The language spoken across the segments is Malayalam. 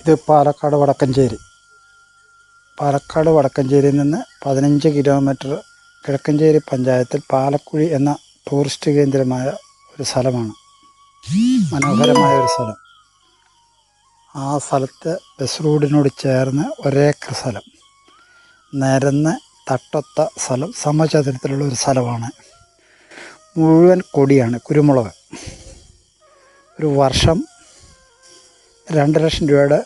ഇത് പാലക്കാട് വടക്കഞ്ചേരി. പാലക്കാട് വടക്കഞ്ചേരിയിൽ നിന്ന് പതിനഞ്ച് കിലോമീറ്റർ കിഴക്കഞ്ചേരി പഞ്ചായത്തിൽ പാലക്കുഴി എന്ന ടൂറിസ്റ്റ് കേന്ദ്രമായ ഒരു സ്ഥലമാണ്. മനോഹരമായ ഒരു സ്ഥലം. ആ സ്ഥലത്ത് ബസ് റോഡിനോട് ചേർന്ന് ഒരേക്കർ സ്ഥലം. നിരന്ന് തട്ടത്ത സ്ഥലം സമചതുരത്തിലുള്ള ഒരു സ്ഥലമാണ്. മുഴുവൻ കൊടിയാണ് കുരുമുളക്. ഒരു വർഷം രണ്ട് ലക്ഷം രൂപയുടെ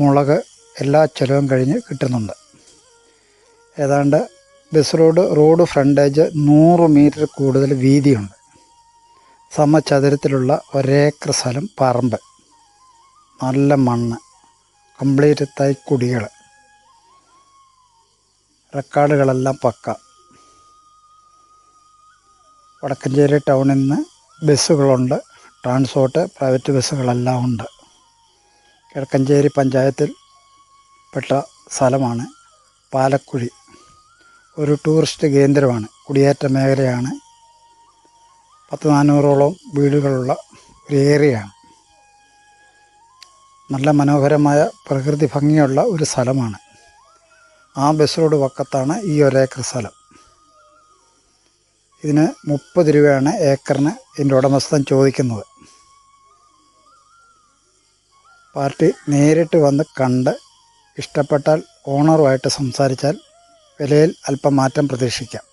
മുളക് എല്ലാ ചിലവും കഴിഞ്ഞ് കിട്ടുന്നുണ്ട്. ഏതാണ്ട് ബസ് റോഡ് റോഡ് ഫ്രണ്ടേജ് നൂറ് മീറ്റർ കൂടുതൽ വീതിയുണ്ട്. സമചതുരത്തിലുള്ള ഒരേക്കർ സ്ഥലം പറമ്പ്. നല്ല മണ്ണ് കംപ്ലീറ്റ് തൈക്കുടികൾ റെക്കോർഡുകളെല്ലാം പക്ക. വടക്കഞ്ചേരി ടൗണിൽ നിന്ന് ബസ്സുകളുണ്ട് ട്രാൻസ്പോർട്ട് പ്രൈവറ്റ് ബസ്സുകളെല്ലാം ഉണ്ട്. കിഴക്കഞ്ചേരി പഞ്ചായത്തിൽ പെട്ട സ്ഥലമാണ് പാലക്കുഴി. ഒരു ടൂറിസ്റ്റ് കേന്ദ്രമാണ്. കുടിയേറ്റ മേഖലയാണ്. പത്ത് നാനൂറോളം വീടുകളുള്ള ഒരു ഏരിയയാണ്. നല്ല മനോഹരമായ പ്രകൃതി ഭംഗിയുള്ള ഒരു സ്ഥലമാണ്. ആ ബസ് റോഡ് പക്കത്താണ് ഈ ഒരേക്കർ സ്ഥലം. ഇതിന് മുപ്പത് രൂപയാണ് ഏക്കറിന് ഇതിന്റെ ഉടമസ്ഥൻ ചോദിക്കുന്നത്. പാർട്ടി നേരിട്ട് വന്ന് കണ്ട് ഇഷ്ടപ്പെട്ടാൽ ഓണറുമായിട്ട് സംസാരിച്ചാൽ വിലയിൽ അല്പം മാറ്റം പ്രതീക്ഷിക്കാം.